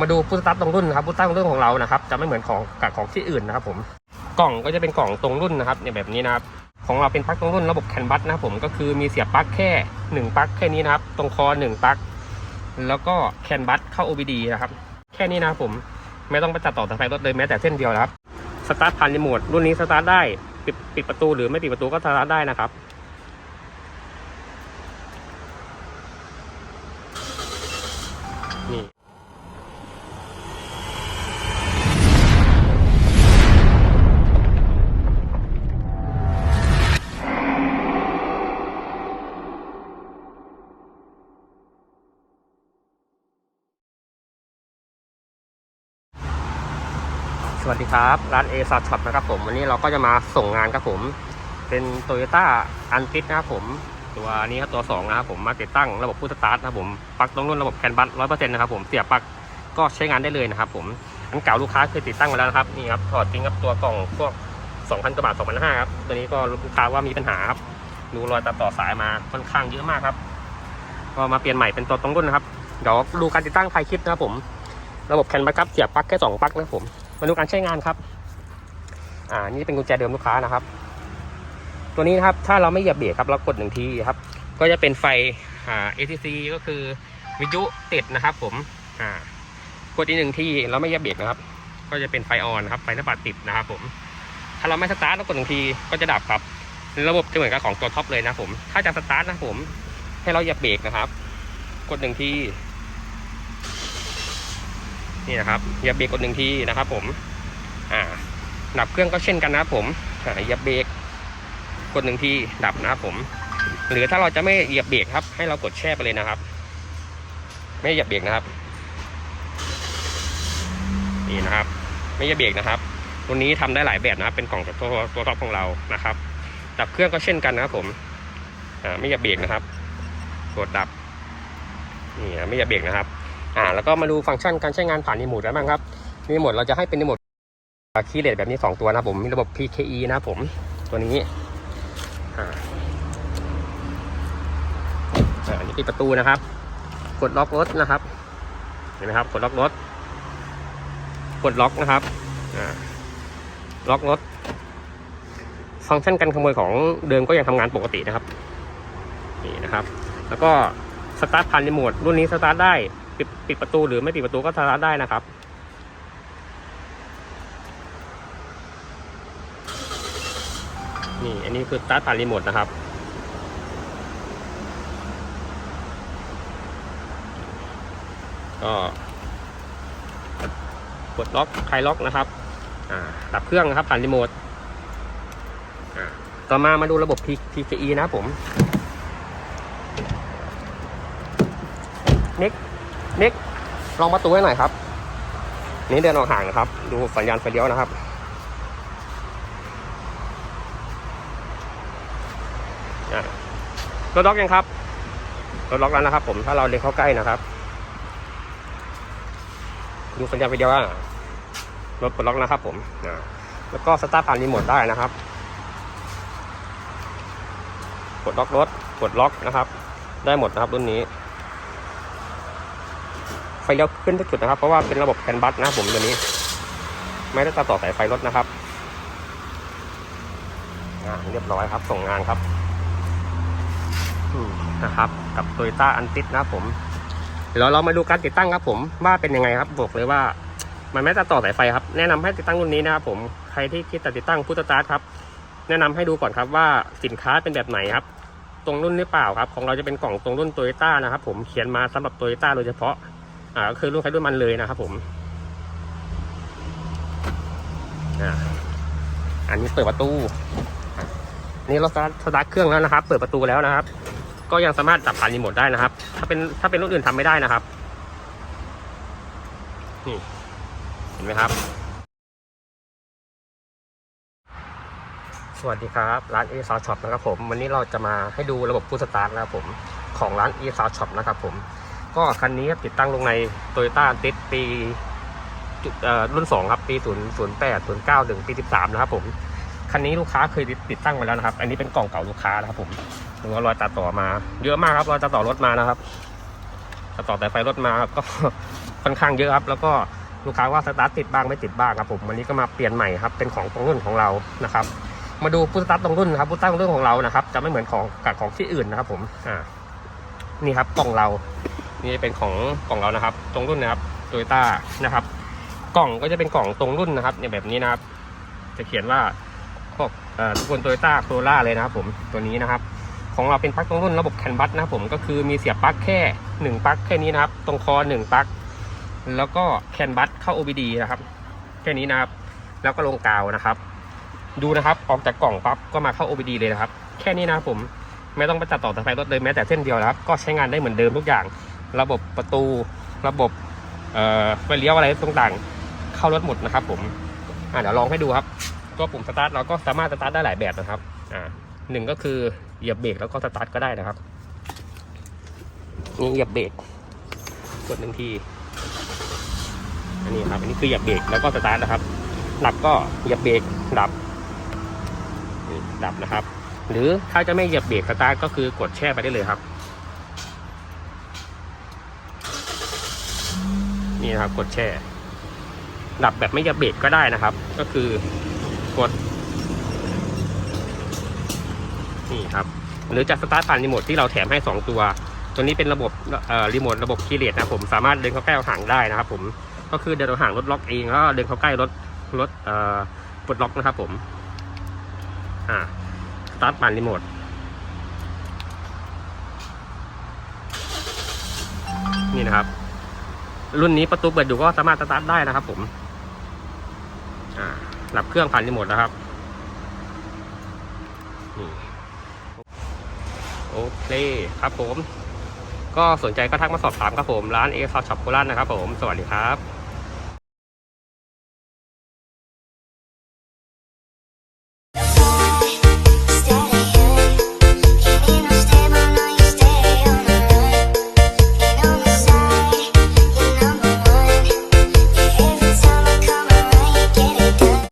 มาดูพุทธตัดตรงรุ่นนะครับพุทธตัดตรงรุ่นของเรานะครับจะไม่เหมือนของกับของที่อื่นนะครับผมกล่องก็จะเป็นกล่องตรงรุ่นนะครับเนี่ยแบบนี้นะครับของเราเป็นปลั๊กตรงรุ่นระบบแคนบัสนะครับผมก็คือมีเสียบปลั๊กแค่หนึ่งปลั๊กแค่นี้นะครับ ตรงคอหนึ่งปลั๊กแล้วก็แคนบัสเข้า OBD นะครับ แค่นี้นะครับผมไม่ต้องไปตัดต่อสายไฟรถเลยแม้แต่เส้นเดียวนะครับสตาร์ทผ่านรีโมทรุ่นนี้สตาร์ทได้ปิดปิดประตูหรือไม่ปิดประตูก็สตาร์ทได้นะครับนี่ วัสดีครับ ร้าน A ซอ Shop นะครับผมวันนี้เราก็จะมาส่งงานครับผม เป็น Toyota a n t i s นะครับผมตัวนี้ครับตัว2นะครับผมมาติดตั้งระบบพุทสตาร์ทนะครับผมปลั๊กตรงรุ่นระบบแคนบัสร้อยเปอร์เซ็นต์นะครับผมเสียบปลั๊กก็ใช้งานได้เลยนะครับผมอันเก่าลูกค้าเคยติดตั้งมาแล้วนะครับนี่ครับถอดทิ้งครับตัวกล่องพวก2,000กว่าบาท2,500ครับตัวนี้ก็ลูกค้าว่ามีปัญหาครับดูรอยตัดต่อสายมาค่อนข้างเยอะมากครับก็มาเปลี่ยนใหม่เป็นตัวตรงรุ่นนะครับเดี๋ยวดูการติดตั้งภายคลิปนะครับผม ระบบแคนบัสครับเสียบปลั๊กแค่สองปลั๊กนะครับผม มาดูการใช้งานครับ อ่า นี่เป็นกุญแจเดิมลูกค้านะครับ ตัวนี้นะครับ ถ้าเราไม่เหยียบเบรกครับ เรากดหนึ่งทีครับ ก็จะเป็นไฟ อ่า ATC ก็คือวิทยุติดนะครับ ผม อ่า กดอีกหนึ่งทีเราไม่เหยียบเบรกนะครับ ก็จะเป็นไฟออนครับ ไฟหน้าปัดติดนะครับ ผม ถ้าเราไม่สตาร์ทเรากดหนึ่งทีก็จะดับครับ ระบบจะเหมือนกับของตัวท็อปเลยนะผม ถ้าจะสตาร์ทนะผม ให้เราเหยียบเบรกนะครับ กดหนึ่งที นี่นะครับเหยียบเบรกกดหนึ่งทีนะครับผมอ่าดับเครื่องก็เช่นกันนะครับผมเหยียบเบรกกดหนึ่งทีดับนะครับผม หรือถ้าเราจะไม่เหยียบเบรกครับ ให้เรากดแช่ไปเลยนะครับ ไม่เหยียบเบรกนะครับนี่นะครับ ไม่เหยียบเบรกนะครับตัวนี้ทำได้หลายแบบนะครับ เป็นกล่องตัวตัวท็อปของเรานะครับ ดับเครื่องก็เช่นกันนะครับผมอ่าไม่เหยียบเบรกนะครับ กดดับนี่ไม่เหยียบเบรกนะครับ อ่าแล้วก็มาดูฟังก์ชันการใช้งานผ่านรีโมทแล้วบ้างครับรีโมทเราจะให้เป็นรีโมทคีย์เลสแบบนี้ 2 ตัวนะผมมีระบบ PKE นะผมตัวนี้อ่าอันนี้ปิดประตูนะครับ กดล็อกรถนะครับเห็นไหมครับกดล็อกรถ กดล็อกนะครับล็อกรถ ฟังก์ชันการขโมยของเดิมก็ยังทำงานปกตินะครับ นี่นะครับ แล้วก็สตาร์ทผ่านรีโมทรุ่นนี้สตาร์ทได้ ปิดปิดประตูหรือไม่ปิดประตูก็สตาร์ทได้นะครับ นี่อันนี้คือสตาร์ทผ่านรีโมทนะครับก็กดล็อกคลายล็อกนะครับดับเครื่องนะครับผ่านรีโมทต่อมามาดูระบบ PCE นะครับผมนิก นิกลองประตูให้หน่อยครับ นี่เดินออกห่างนะครับ ดูสัญญาณไฟเลี้ยวนะครับ รถล็อกยังครับ รถล็อกแล้วนะครับ ผมถ้าเราเดินเข้าใกล้นะครับ ดูสัญญาณไฟเลี้ยวรถปลดล็อกนะครับ ผมแล้วก็สตาร์ทผ่านรีโมทได้นะครับกดล็อกรถกดล็อกนะครับ ได้หมดนะครับรุ่นนี้ ไฟเลี้ยวขึ้นทุกจุดนะครับ เพราะว่าเป็นระบบแคนบัสนะผมตัวนี้ ไม่ได้ตัดต่อสายไฟรถนะครับอ่าเรียบร้อยครับ ส่งงานครับนะครับ กับโตโยต้าอันติสนะผม เดี๋ยวเรามาดูการติดตั้งครับ ผมว่าเป็นยังไงครับบอกเลยว่า มันไม่ตัดต่อสายไฟครับ แนะนำให้ติดตั้งรุ่นนี้นะครับผมใครที่คิดจะติดตั้งพุทธตาร์ทครับ แนะนำให้ดูก่อนครับว่าสินค้าเป็นแบบไหนครับ ตรงรุ่นหรือเปล่าครับ ของเราจะเป็นกล่องตรงรุ่นโตโยต้านะครับ ผมเขียนมาสำหรับโตโยต้าโดยเฉพาะ อ่าก็คือรุ่นใครรุ่นมันเลยนะครับผมอ่าอันนี้เปิดประตูนี่เราสตาร์ทสตาร์ทเครื่องแล้วนะครับ เปิดประตูแล้วนะครับ ก็ยังสามารถจับผ่านรีโมทได้นะครับ ถ้าเป็นถ้าเป็นรุ่นอื่นทำไม่ได้นะครับนี่เห็นไหมครับ สวัสดีครับ ร้าน a s o u Shop นะครับผม วันนี้เราจะมาให้ดูระบบฟู s สตาร์ทนะครับผม ของร้าน a s o u Shop นะครับผม ก็คันนี้ติดตั้งลงใน Toyota a n t i s ปีจุดเอ่อรุ่น 2 ครับ ปี 0 0 8 0 9ถึงปี 13 นะครับผม คันนี้ลูกค้าเคยติดตั้งมาแล้วนะครับ อันนี้เป็นกล่องเก่าลูกค้านะครับผมดูว่ารอยตัดต่อมา เยอะมากครับรอยตัดต่อรถมานะครับตัดต่อแต่ไฟรถมาก็ค่อนข้างเยอะครับ แล้วก็ลูกค้าว่าสตาร์ทติดบ้างไม่ติดบ้างครับผมวันนี้ก็มาเปลี่ยนใหม่ครับเป็นของตรงรุ่นของเรานะครับ มาดูพุทสตาร์ทตรงรุ่นนะครับพุทสตาร์ตรงรุ่นของเรานะครับ จะไม่เหมือนของกับของที่อื่นนะครับผมอ่านี่ครับกล่องเรา นี่เป็นของกล่องเรานะครับ ตรงรุ่นนะครับโตโยต้านะครับ กล่องก็จะเป็นกล่องตรงรุ่นนะครับเนี่ยแบบนี้นะครับ จะเขียนว่าพวกเอ่อทุกคนโตโยต้าโคล่าเลยนะครับ ผมตัวนี้นะครับ ของเราเป็นปลั๊กตรงรุ่นระบบแคนบัสนะครับผมก็คือมีเสียบปลั๊กแค่หนึ่งปลั๊กแค่นี้นะครับ ตรงคอหนึ่งปลั๊กแล้วก็แคนบัสเข้า OBD นะครับ แค่นี้นะครับ แล้วก็ลงกาวนะครับ ดูนะครับออกจากกล่องปั๊บก็มาเข้า OBD เลยนะครับ แค่นี้นะครับผมไม่ต้องไปตัดต่อสายไฟรถเลยแม้แต่เส้นเดียวนะครับ ก็ใช้งานได้เหมือนเดิมทุกอย่าง ระบบประตูระบบเอ่อไฟเลี้ยวอะไรต่างๆ เข้ารถหมดนะครับ ผมอ่าเดี๋ยวลองให้ดูครับตัวปุ่มสตาร์ทเราก็สามารถสตาร์ทได้หลายแบบนะครับอ่าหนึ่งก็คือเหยียบเบรกแล้วก็สตาร์ทก็ได้นะครับนี่เหยียบเบรกกดหนึ่งทีอันนี้ครับอันนี้คือเหยียบเบรกแล้วก็สตาร์ทนะครับดับก็เหยียบเบรกดับดับนะครับ หรือถ้าจะไม่เหยียบเบรกสตาร์ทก็คือกดแช่ไปได้เลยครับ นี่นะครับ กดแช่ ดับแบบไม่เหยียบเบรกก็ได้นะครับ ก็คือกด นี่ครับ หรือจะสตาร์ทผ่านรีโมทที่เราแถมให้ 2 ตัว ตัวนี้เป็นระบบรีโมทระบบคีย์เลสนะผมสามารถเดินเข้าใกล้ห่างได้นะครับผมก็คือเดินเอาห่างรถล็อกเองแล้วเดินเข้าใกล้รถรถปลดล็อกนะครับผมอ่าสตาร์ทผ่านรีโมทนี่นะครับ รุ่นนี้ประตูเปิดอยู่ก็สามารถสตาร์ทได้นะครับ ผมหลับเครื่องผ่านรีโมทนะครับโอเคครับผม ก็สนใจก็ทักมาสอบถามครับผม ร้านเอซอช็อปโคราชนะครับผม สวัสดีครับ